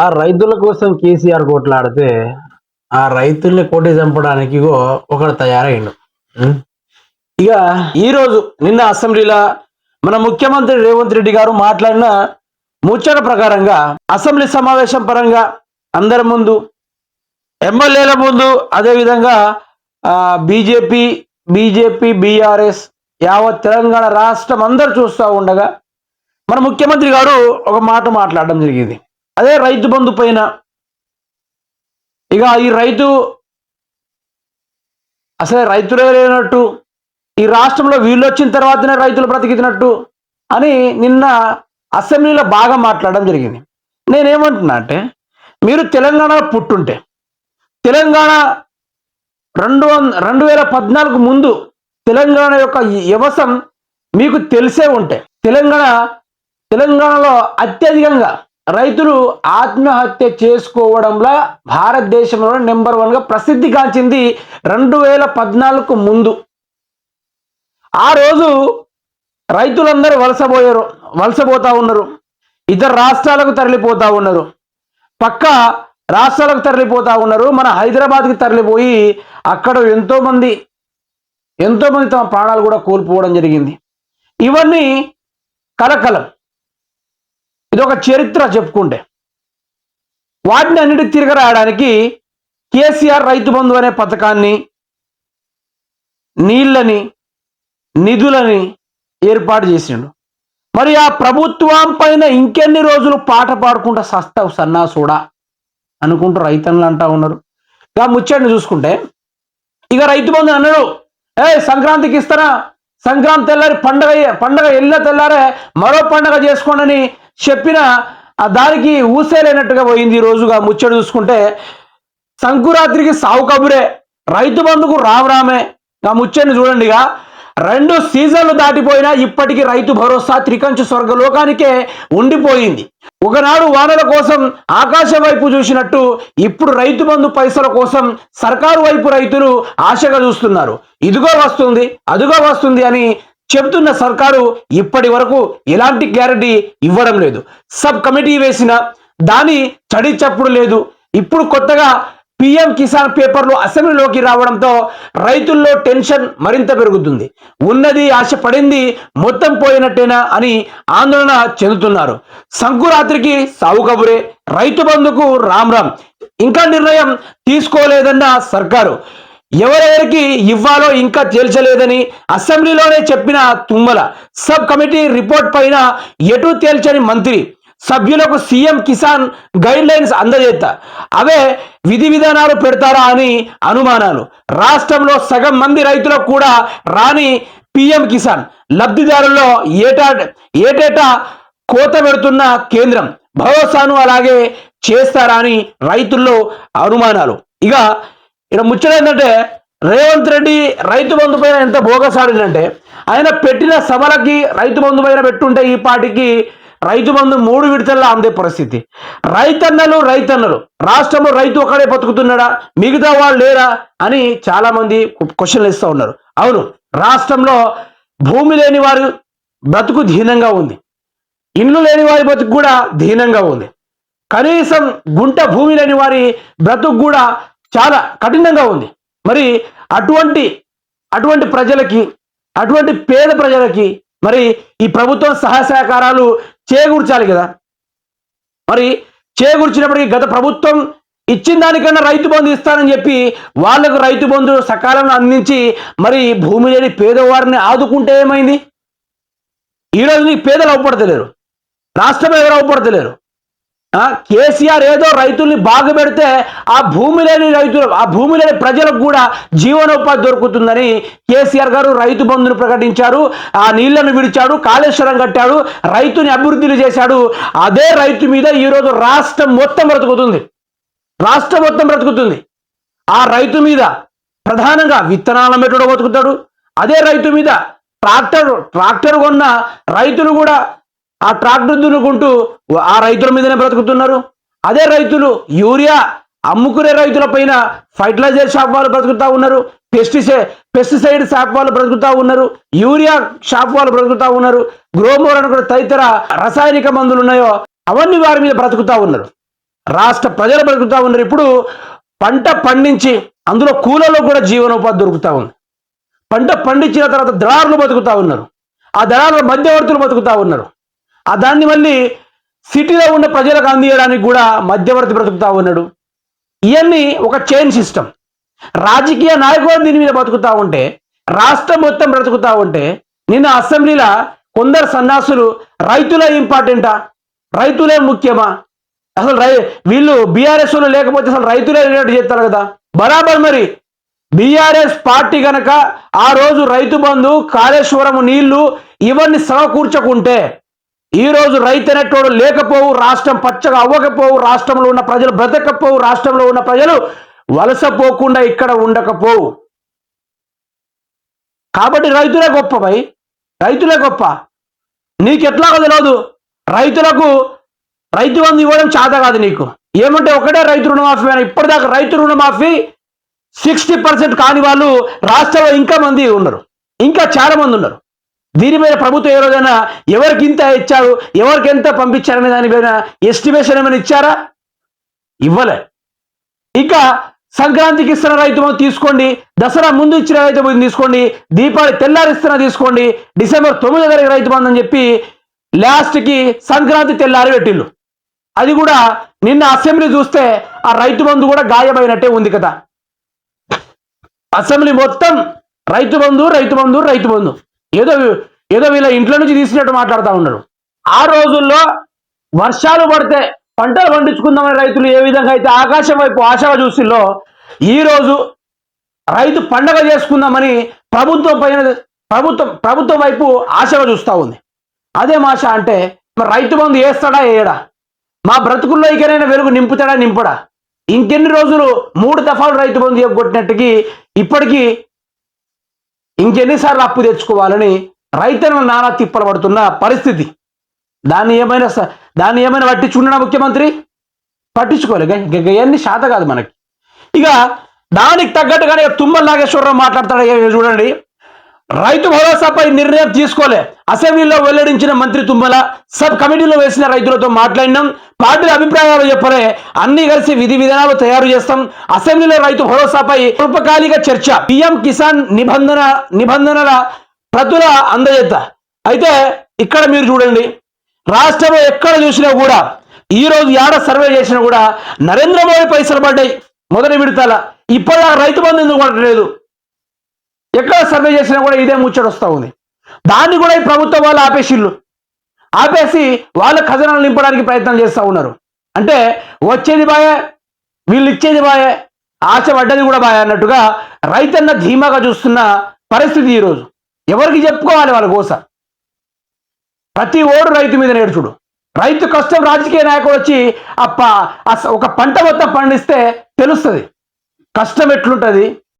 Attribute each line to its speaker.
Speaker 1: ఆ రైతుల కోసం కేసీఆర్ కొట్లాడితే ఆ రైతుల్ని కోటి చంపడానికి ఒకడు తయారైండు. ఇక ఈరోజు నిన్న అసెంబ్లీలో మన ముఖ్యమంత్రి రేవంత్ రెడ్డి గారు మాట్లాడిన ముచ్చట ప్రకారంగా అసెంబ్లీ సమావేశం పరంగా అందరి ముందు ఎమ్మెల్యేల ముందు అదేవిధంగా బీజేపీ బీజేపీ బీఆర్ఎస్ యావత్ తెలంగాణ రాష్ట్రం అందరు చూస్తూ ఉండగా మన ముఖ్యమంత్రి గారు ఒక మాట మాట్లాడడం జరిగింది. అదే రైతు బంధు పైన. ఇక ఈ రైతు అసలే రైతులే లేనట్టు ఈ రాష్ట్రంలో వీళ్ళు వచ్చిన తర్వాతనే రైతులు బ్రతికినట్టు అని నిన్న అసెంబ్లీలో బాగా మాట్లాడడం జరిగింది. నేనేమంటున్నా అంటే మీరు తెలంగాణలో పుట్టుంటే తెలంగాణ రెండు వంద రెండు వేల పద్నాలుగు ముందు తెలంగాణ యొక్క వ్యవసం మీకు తెలిసే ఉంటే తెలంగాణ తెలంగాణలో అత్యధికంగా రైతులు ఆత్మహత్య చేసుకోవడంలో భారతదేశంలో నెంబర్ వన్గా ప్రసిద్ధిగాంచింది రెండు వేల పద్నాలుగు ముందు. ఆ రోజు రైతులందరూ వలసపోయారు వలసపోతా ఉన్నారు. ఇతర రాష్ట్రాలకు తరలిపోతూ ఉన్నారు. పక్క రాష్ట్రాలకు తరలిపోతూ ఉన్నారు. మన హైదరాబాద్కి తరలిపోయి అక్కడ ఎంతోమంది ఎంతోమంది తమ ప్రాణాలు కూడా కోల్పోవడం జరిగింది. ఇవన్నీ కలకలం. ఇది ఒక చరిత్ర చెప్పుకుంటే. వాటిని అన్నిటి తిరగరాయడానికి కేసీఆర్ రైతు బంధు అనే పథకాన్ని నీళ్ళని నిధులని ఏర్పాటు చేసిండు. మరి ఆ ప్రభుత్వం పైన ఇంకెన్ని రోజులు పాట పాడుకుంటా సస్తావు సన్నాసుడా అనుకుంటూ రైతన్లు అంటా ఉన్నారు. ఇక ముచ్చండి చూసుకుంటే ఇక రైతు బంధు అన్నాడు ఏ సంక్రాంతికి ఇస్తారా? సంక్రాంతి తెల్లారి పండగ పండగ ఎల్ల తెల్లారే మరో పండగ చేసుకోండి చెప్పిన ఆ దానికి ఊసేలేనట్టుగా పోయింది ఈ రోజుగా ముచ్చట చూసుకుంటే సంకురాత్రికి సావు కబురే. రైతు బంధుకు రామ్ రామే ఆ ముచ్చడిని రెండు సీజన్లు దాటిపోయినా ఇప్పటికీ రైతు భరోసా త్రికంచు స్వర్గలోకానికే ఉండిపోయింది. ఒకనాడు వానల కోసం ఆకాశం వైపు చూసినట్టు ఇప్పుడు రైతు బంధు పైసల కోసం సర్కారు వైపు రైతులు ఆశగా చూస్తున్నారు. ఇదిగో వస్తుంది అదిగో వస్తుంది అని చెబుతున్న సర్కారు ఇప్పటి వరకు ఎలాంటి గ్యారంటీ ఇవ్వడం లేదు. సబ్ కమిటీ వేసిన దాని చడి చప్పుడు లేదు. ఇప్పుడు కొత్తగా పిఎం కిసాన్ పేపర్లు అసెంబ్లీలోకి రావడంతో రైతుల్లో టెన్షన్ మరింత పెరుగుతుంది. ఉన్నది ఆశ పడింది మొత్తం పోయినట్టేనా అని ఆందోళన చెందుతున్నారు. సంకురాత్రికి సావుకబురే రైతు బంధుకు రామ్ రామ్. ఇంకా నిర్ణయం తీసుకోలేదన్న సర్కారు. ఎవరెవరికి ఇవ్వాలో ఇంకా తేల్చలేదని అసెంబ్లీలోనే చెప్పిన తుమ్మల సబ్ కమిటీ రిపోర్ట్ పైన ఎటు తేల్చని మంత్రి సభ్యులకు సీఎం కిసాన్ గైడ్ లైన్స్ అందజేత. అవే విధి విధానాలు పెడతారా అని అనుమానాలు. రాష్ట్రంలో సగం మంది రైతులకు కూడా రాని పిఎం కిసాన్ లబ్ధిదారుల్లో ఏటా ఏటేటా కోత పెడుతున్న కేంద్రం. భరోసాను అలాగే చేస్తారా అని రైతుల్లో అనుమానాలు. ఇక ఇక్కడ ముచ్చట ఏంటంటే రేవంత్ రెడ్డి రైతు బంధు పైన ఎంత బోగసాడిందంటే ఆయన పెట్టిన సభలకి రైతు బంధు పైన పెట్టుంటే ఈ పాటికి రైతు బంధు మూడు విడతల్లో అందే పరిస్థితి. రైతన్నలు రైతన్నలు రాష్ట్రంలో రైతు ఒకడే బతుకుతున్నాడా మిగతా వాళ్ళు లేరా అని చాలా మంది క్వశ్చన్లు ఇస్తూ ఉన్నారు. అవును రాష్ట్రంలో భూమి లేని వారు బ్రతుకు దీనంగా ఉంది. ఇండ్లు లేని వారి బతుకు కూడా దీనంగా ఉంది. కనీసం గుంట భూమి లేని వారి బ్రతుకు కూడా చాలా కఠినంగా ఉంది. మరి అటువంటి అటువంటి ప్రజలకి అటువంటి పేద ప్రజలకి మరి ఈ ప్రభుత్వం సహాయ సహకారాలు చేకూర్చాలి కదా. మరి చేకూర్చినప్పటికీ గత ప్రభుత్వం ఇచ్చిన దానికన్నా రైతు బంధు ఇస్తానని చెప్పి వాళ్ళకు రైతు బంధు సకాలంలో అందించి మరి భూమి లేని పేదవారిని ఆదుకుంటే ఏమైంది? ఈరోజు నీకు పేదలు అవ్వపడతలేరు రాష్ట్రం ఎవరు అవపడతలేరు కేసీఆర్ ఏదో రైతుల్ని బాగు పెడితే ఆ భూమి లేని రైతులు ఆ భూమి లేని ప్రజలకు కూడా జీవనోపాధి దొరుకుతుందని కేసీఆర్ గారు రైతు బంధును ప్రకటించారు. ఆ నీళ్ళను విడిచాడు కాళేశ్వరం కట్టాడు రైతుని అభివృద్ధిని చేశాడు. అదే రైతు మీద ఈరోజు రాష్ట్రం మొత్తం బ్రతుకుతుంది. రాష్ట్రం మొత్తం బ్రతుకుతుంది. ఆ రైతు మీద ప్రధానంగా విత్తనాల మెట్టుడు బతుకుతాడు అదే రైతు మీద ట్రాక్టర్ ట్రాక్టర్ కొన్న రైతులు కూడా ఆ ట్రాక్టర్ దున్నుకుంటూ ఆ రైతుల మీదనే బ్రతుకుతున్నారు. అదే రైతులు యూరియా అమ్ముకునే రైతుల పైన ఫర్టిలైజర్ షాప్ వాళ్ళు బ్రతుకుతా ఉన్నారు. పెస్టిసైడ్ పెస్టిసైడ్ షాప్ వాళ్ళు బ్రతుకుతా ఉన్నారు. యూరియా షాప్ వాళ్ళు బ్రతుకుతా ఉన్నారు. గ్రోమోర్ అని కూడా తదితర రసాయనిక మందులు ఉన్నాయో అవన్నీ వారి మీద బ్రతుకుతా ఉన్నారు. రాష్ట్ర ప్రజలు బతుకుతా ఉన్నారు. ఇప్పుడు పంట పండించి అందులో కూలలో కూడా జీవనోపాధి దొరుకుతా ఉంది. పంట పండించిన తర్వాత దళారులు బతుకుతా ఉన్నారు. ఆ దళారుల మధ్యవర్తులు బతుకుతా ఉన్నారు. ఆ దాన్ని మళ్ళీ సిటీలో ఉన్న ప్రజలకు అందియడానికి కూడా మధ్యవర్తి బ్రతుకుతా ఉన్నాడు. ఇవన్నీ ఒక చైన్ సిస్టమ్ రాజకీయ నాయకులు దీని మీద బతుకుతా ఉంటే రాష్ట్రం మొత్తం బ్రతుకుతా ఉంటే నిన్న అసెంబ్లీలో కొందరు సన్నాసులు రైతులే ఇంపార్టెంటా? రైతులే ముఖ్యమా? అసలు రై వీళ్ళు బీఆర్ఎస్ లేకపోతే అసలు రైతులే రిలేట్ చేస్తారు కదా? బరాబర్ మరి. బీఆర్ఎస్ పార్టీ గనక ఆ రోజు రైతు బంధు కాళేశ్వరం నీళ్ళు ఇవన్నీ సమకూర్చకుంటే ఈరోజు రైతు అనేటోడు లేకపోవు రాష్ట్రం పచ్చగా అవ్వకపోవు రాష్ట్రంలో ఉన్న ప్రజలు బ్రతకపోవు రాష్ట్రంలో ఉన్న ప్రజలు వలసపోకుండా ఇక్కడ ఉండకపోవు. కాబట్టి రైతులే గొప్ప భయ్ రైతులే గొప్ప. నీకెట్లాగో తెలియదు రైతులకు రైతు బంధు ఇవ్వడం చేత కాదు నీకు. ఏమంటే ఒకటే రైతు రుణమాఫీ అని ఇప్పటిదాకా రైతు రుణమాఫీ సిక్స్టీ పర్సెంట్ కాని వాళ్ళు రాష్ట్రంలో ఇంకా మంది ఉన్నారు ఇంకా చాలా మంది ఉన్నారు. దీని మీద ప్రభుత్వం ఏ రోజైనా ఎవరికి ఇంత ఇచ్చారు ఎవరికి ఎంత పంపించారనే దాని మీద ఎస్టిమేషన్ ఏమైనా ఇచ్చారా? ఇవ్వలే. ఇంకా సంక్రాంతికి ఇస్తున్న రైతు బంధు తీసుకోండి దసరా ముందు ఇచ్చిన రైతు బంధు తీసుకోండి దీపావళి తెల్లారిస్తున్న తీసుకోండి డిసెంబర్ తొమ్మిదో తారీఖు రైతు బంధు అని చెప్పి లాస్ట్కి సంక్రాంతి తెల్లారి పెట్టిళ్ళు. అది కూడా నిన్న అసెంబ్లీ చూస్తే ఆ రైతు బంధు కూడా గాయమైనట్టే ఉంది కదా. అసెంబ్లీ మొత్తం రైతు బంధు రైతు బంధు రైతు బంధు. ఏదో ఏదో వీళ్ళ ఇంట్లో నుంచి తీసినట్టు మాట్లాడుతూ ఉన్నారు ఆ రోజుల్లో వర్షాలు పడితే పంటలు పండించుకుందామని రైతులు ఏ విధంగా అయితే ఆకాశం వైపు ఆశగా చూసిల్లో ఈ రోజు రైతు పండగ చేసుకుందామని ప్రభుత్వం పైన ప్రభుత్వం ప్రభుత్వం వైపు ఆశగా చూస్తూ ఉంది. అదే మాష అంటే రైతు బంధు వేస్తాడా వేయడా మా బ్రతుకుల్లో ఇకనైనా వెలుగు నింపుతాడా నింపడా? ఇంకెన్ని రోజులు మూడు దఫాలు రైతు బంధు కొట్టినట్టుకి ఇప్పటికీ ఇంకెన్నిసార్లు అప్పు తెచ్చుకోవాలని రైతులను నానా తిప్పలు పడుతున్న పరిస్థితి. దాన్ని ఏమైనా స- దాన్ని ఏమైనా పట్టించుకున్నాడా ముఖ్యమంత్రి? పట్టించుకోలే. ఇవన్నీ శాత కాదు మనకి. ఇక దానికి తగ్గట్టుగానే తుమ్మల నాగేశ్వరరావు మాట్లాడతాడు చూడండి. రైతు భరోసాపై నిర్ణయం తీసుకోలే. అసెంబ్లీలో వెల్లడించిన మంత్రి తుమ్మల సబ్ కమిటీలో వేసిన రైతులతో మాట్లాడినాం. పార్టీల అభిప్రాయాలు చెప్పలే. అన్ని కలిసి విధి విధానాలు తయారు చేస్తాం. అసెంబ్లీలో రైతు భరోసాపై స్వల్పకాలిక చర్చ. పిఎం కిసాన్ నిబంధన నిబంధనల ప్రతుల అందజేత. అయితే ఇక్కడ మీరు చూడండి. రాష్ట్రంలో ఎక్కడ చూసినా కూడా ఈ రోజు ఏడ సర్వే చేసినా కూడా నరేంద్ర మోడీ పైసలు పడ్డాయి. మొదటి విడతల. ఇప్పటిదాకా రైతు బంధు ఎందుకు పడలేదు ఎక్కడ సర్వే చేసినా కూడా ఇదే ముచ్చట వస్తూ ఉంది. దాన్ని కూడా ఈ ప్రభుత్వం వాళ్ళు ఆపేసిళ్ళు. ఆపేసి వాళ్ళ ఖజనాలు నింపడానికి ప్రయత్నం చేస్తూ ఉన్నారు. అంటే వచ్చేది బాయే వీళ్ళు ఇచ్చేది బాయే ఆశ పడ్డది కూడా బాయే అన్నట్టుగా రైతన్న ధీమాగా చూస్తున్న పరిస్థితి ఈరోజు ఎవరికి చెప్పుకోవాలి వాళ్ళ కోస ప్రతి ఓడు రైతు మీద నేర్చుడు రైతు కష్టం రాజకీయ నాయకుడు వచ్చి అప్ప ఒక పంట మొత్తం పండిస్తే తెలుస్తుంది. కష్టం ఎట్లుంటుంది?